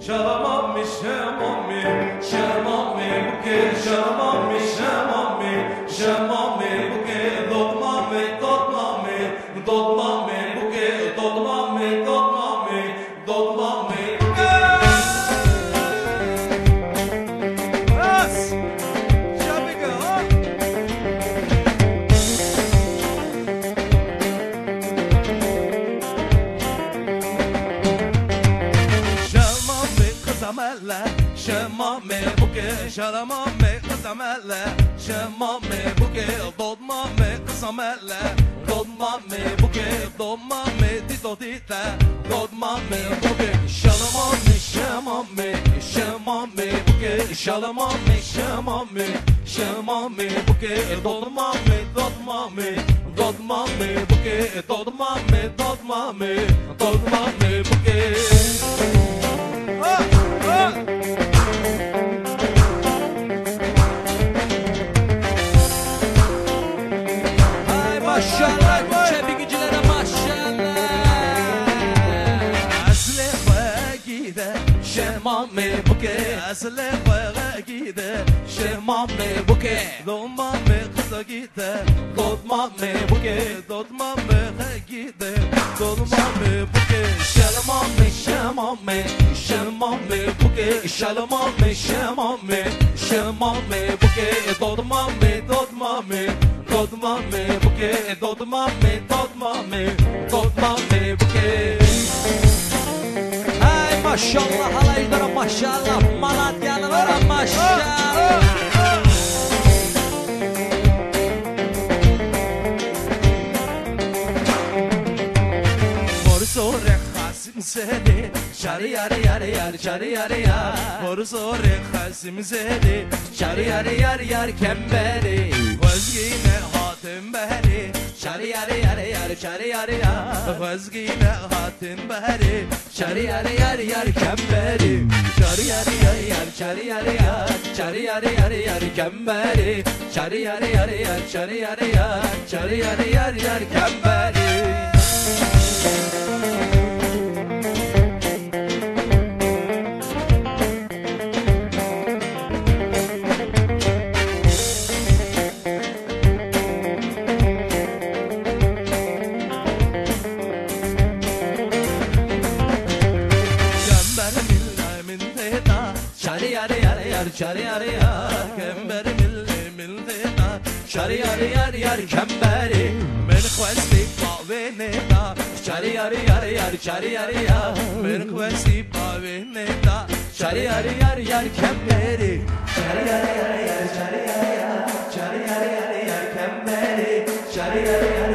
Shalomami, shalomami, shalomami, buke, shalomami, shalomami, shalomami, buke, kızamelle Şemame buke Şalamame kızamelle Şemame buke Dolmame kızamelle Dolmame buke Dolmame dito dite. Dolmame buke Şalamame şemame. Şemame buke Şalamame şemame. Şemame buke Dolmame dolmame. Dolmame buke Dolmame dolmame. Dolmame buke maşallah çebikicilere maşallah. Asle gide şemame buke Asle gide şemame buke Dolmame kıza gide Dolmame buke Dolmame gide Dolmame buke Şemame şemame Şemame buke Şemame şemame Şemame buke Dolmame dolmame Dolmame buke Dolmame dolmame Dolmame buke Ay maşallah halaylara maşallah. Malatyalılara maşallah. Morzore Hasim Zeli Çarı yarı yarı yar çarı yarı yar Morzore Hasim Zeli Çarı yarı yar yar kemberi Vazgine hatim beri Çarı yarı yarı yar çarı yarı yar Vazgine hatim beri Çarı yarı yar yar kemberi. Çarı yarı yarı yar çarı yarı yar Çarı yarı yarı yar kemberi. Çarı yarı yarı yar çarı yarı yar Çarı yarı yar yar kemberi Yarı yar çarı yarı yar Kember milleminde da Çarı yarı yar yar kemberi Men kwesti pavene da Çarı yarı yarı yar çarı yarı yar Men kwesti pavene da Çarı yarı yar yar kemberi Çarı yarı yarı yar çarı yarı yar Çarı yarı yarı yar kemberi Çarı yarı yarı yar